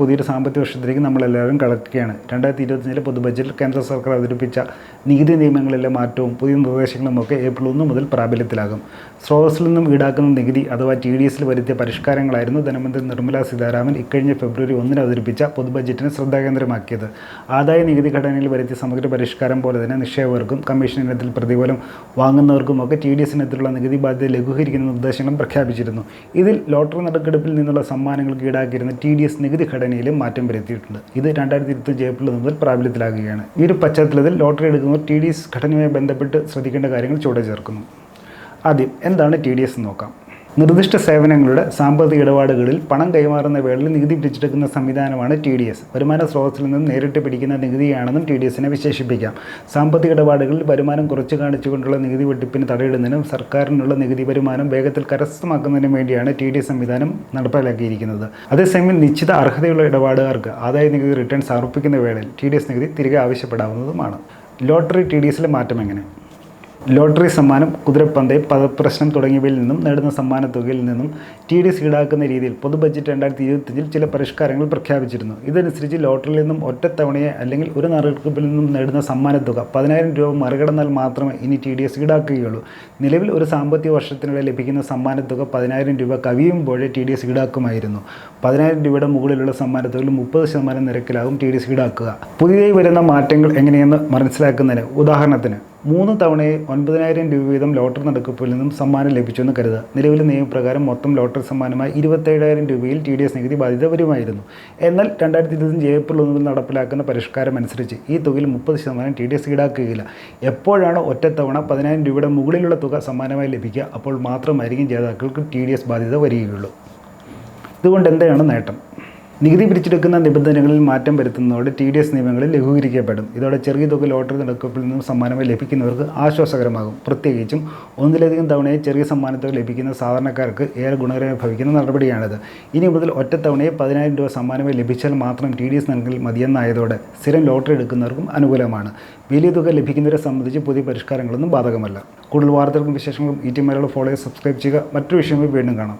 പുതിയൊരു സാമ്പത്തിക വർഷത്തിലേക്ക് നമ്മളെല്ലാവരും കടക്കുകയാണ്. രണ്ടായിരത്തി ഇരുപത്തിയഞ്ചിലെ പൊതുബജറ്റിൽ കേന്ദ്ര സർക്കാർ അവതരിപ്പിച്ച നികുതി നിയമങ്ങളിലെ മാറ്റവും പുതിയ നിർദ്ദേശങ്ങളും ഒക്കെ ഏപ്രിൽ ഒന്ന് മുതൽ പ്രാബല്യത്തിലാകും. സ്രോതസ്സിൽ നിന്നും ഈടാക്കുന്ന നികുതി അഥവാ ടി ഡി എസിൽ വരുത്തിയ പരിഷ്കാരങ്ങളായിരുന്നു ധനമന്ത്രി നിർമ്മല സീതാരാമൻ ഇക്കഴിഞ്ഞ ഫെബ്രുവരി ഒന്നിന് അവതരിപ്പിച്ച പൊതുബജറ്റിനെ ശ്രദ്ധാകേന്ദ്രമാക്കിയത്. ആദായ നികുതി ഘടനയിൽ വരുത്തിയ സമഗ്ര പരിഷ്കാരം പോലെ തന്നെ നിക്ഷേപകർക്കും കമ്മീഷൻ ഇനത്തിൽ പ്രതിഫലം വാങ്ങുന്നവർക്കും ഒക്കെ ടി ഡി എസ് നികുതി ബാധ്യത ലഘൂകരിക്കുന്ന നിർദ്ദേശങ്ങളും പ്രഖ്യാപിച്ചിരുന്നു. ഇതിൽ ലോട്ടറി നറുക്കെടുപ്പിൽ നിന്നുള്ള സമ്മാനങ്ങൾക്ക് ഈടാക്കിയിരുന്ന ടി ഡി എസ് നികുതി ഘടനയിലും മാറ്റം വരുത്തിയിട്ടുണ്ട്. ഇത് രണ്ടായിരത്തി ഇരുപത്തഞ്ച് ഏപ്രിൽ മുതൽ പ്രാബല്യത്തിലാകുകയാണ്. ഈ ഒരു പശ്ചാത്തലത്തിൽ ലോട്ടറി എടുക്കുന്നവർ ടി ഡി എസ് ഘടനയുമായി ബന്ധപ്പെട്ട് ശ്രദ്ധിക്കേണ്ട കാര്യങ്ങൾ ചുവടെ ചേർക്കുന്നു. ആദ്യം എന്താണ് ടി ഡി എസ് നോക്കാം. നിർദ്ദിഷ്ട സേവനങ്ങളുടെ സാമ്പത്തിക ഇടപാടുകളിൽ പണം കൈമാറുന്ന വേളയിൽ നികുതി പിടിച്ചെടുക്കുന്ന സംവിധാനമാണ് ടി ഡി എസ്. വരുമാന സ്രോതസ്സിൽ നിന്ന് നേരിട്ട് പിടിക്കുന്ന നികുതിയാണെന്നും ടി ഡി എസിനെ വിശേഷിപ്പിക്കാം. സാമ്പത്തിക ഇടപാടുകളിൽ വരുമാനം കുറച്ച് കാണിച്ചുകൊണ്ടുള്ള നികുതി വെട്ടിപ്പിന് തടയിടുന്നതിനും സർക്കാരിനുള്ള നികുതി വരുമാനം വേഗത്തിൽ കരസ്ഥമാക്കുന്നതിനും വേണ്ടിയാണ് ടി ഡി എസ് സംവിധാനം നടപ്പിലാക്കിയിരിക്കുന്നത് അതേസമയം നിശ്ചിത അർഹതയുള്ള ഇടപാടുകാർക്ക് ആദായ നികുതി റിട്ടേൺ സമർപ്പിക്കുന്ന വേളയിൽ ടി ഡി എസ് നികുതി തിരികെ ആവശ്യപ്പെടാവുന്നതുമാണ്. ലോട്ടറി ടി ഡി എസിലെ മാറ്റം എങ്ങനെ? ലോട്ടറി സമ്മാനം കുതിരപ്പന്തയം പദപ്രശ്നം തുടങ്ങിയവയിൽ നിന്നും നേടുന്ന സമ്മാന തുകയിൽ നിന്നും ടി ഡി എസ് ഈടാക്കുന്ന രീതിയിൽ പൊതു ബജറ്റ് രണ്ടായിരത്തി ഇരുപത്തിയഞ്ചിൽ ചില പരിഷ്കാരങ്ങൾ പ്രഖ്യാപിച്ചിരുന്നു. ഇതനുസരിച്ച് ലോട്ടറിയിൽ നിന്നും ഒറ്റത്തവണയെ അല്ലെങ്കിൽ ഒരു നറുക്കെടുപ്പിൽ നിന്നും നേടുന്ന സമ്മാന തുക പതിനായിരം രൂപ മറികടന്നാൽ മാത്രമേ ഇനി ടി ഡി എസ് ഈടാക്കുകയുള്ളൂ. നിലവിൽ ഒരു സാമ്പത്തിക വർഷത്തിനിടെ ലഭിക്കുന്ന സമ്മാന തുക പതിനായിരം രൂപ കവിയുമ്പോഴേ ടി ഡി എസ് ഈടാക്കുമായിരുന്നു. പതിനായിരം രൂപയുടെ മുകളിലുള്ള സമ്മാന തുകയിൽ മുപ്പത് ശതമാനം നിരക്കിലാകും ടി ഡി എസ് ഈടാക്കുക. പുതിയതായി വരുന്ന മാറ്റങ്ങൾ എങ്ങനെയെന്ന് മനസ്സിലാക്കുന്നതിന് ഉദാഹരണത്തിന് മൂന്ന് തവണയെ ഒൻപതിനായിരം രൂപ വീതം ലോട്ടറി നടക്കുപ്പിൽ നിന്നും സമ്മാനം ലഭിച്ചുവെന്ന് കരുതുക. നിലവിലെ നിയമപ്രകാരം മൊത്തം ലോട്ടറി സമ്മാനമായി ഇരുപത്തേഴായിരം രൂപയിൽ ടി ഡി എസ് നികുതി ബാധ്യത വരുമായിരുന്നു. എന്നാൽ രണ്ടായിരത്തി ഇരുപത്തഞ്ച് ഏപ്രിൽ ഒന്നിൽ നടപ്പിലാക്കുന്ന പരിഷ്കാരം അനുസരിച്ച് ഈ തുകയിൽ മുപ്പത് ശതമാനം ടി ഡി എസ് ഈടാക്കുകയില്ല. എപ്പോഴാണ് ഒറ്റത്തവണ പതിനായിരം രൂപയുടെ മുകളിലുള്ള തുക സമ്മാനമായി ലഭിക്കുക അപ്പോൾ മാത്രമായിരിക്കും ജേതാക്കൾക്ക് ടി ഡി എസ് ബാധ്യത വരികയുള്ളൂ. ഇതുകൊണ്ട് എന്താണ് നേട്ടം? നികുതി പിരിച്ചെടുക്കുന്ന നിബന്ധനകളിൽ മാറ്റം വരുത്തുന്നതോടെ ടി ഡി എസ് നിയമങ്ങളിൽ ലഘൂകരിക്കപ്പെടും. ഇതോടെ ചെറിയ തുക ലോട്ടറി നടക്കപ്പിൽ നിന്നും സമ്മാനമായി ലഭിക്കുന്നവർക്ക് ആശ്വാസകരമാകും. പ്രത്യേകിച്ചും ഒന്നിലധികം തവണയെ ചെറിയ സമ്മാനത്തുക ലഭിക്കുന്ന സാധാരണക്കാർക്ക് ഏറെ ഗുണകരമായി ഭവിക്കുന്ന നടപടിയാണിത്. ഇനി മുതൽ ഒറ്റത്തവണയെ പതിനായിരം രൂപ സമ്മാനമായി ലഭിച്ചാൽ മാത്രം ടി ഡി എസ് നൽകൽ മതിയെന്നായതോടെ സ്ഥിരം ലോട്ടറി എടുക്കുന്നവർക്കും അനുകൂലമാണ്. വലിയ തുക ലഭിക്കുന്നവരെ സംബന്ധിച്ച് പുതിയ പരിഷ്കാരങ്ങളൊന്നും ബാധകമല്ല. കൂടുതൽ വാർത്തകൾക്കും വിശേഷങ്ങളും ഈ ടി മലയാളം ഫോളോ സബ്സ്ക്രൈബ് ചെയ്യുക. മറ്റു വിഷയങ്ങൾ വീണ്ടും കാണാം.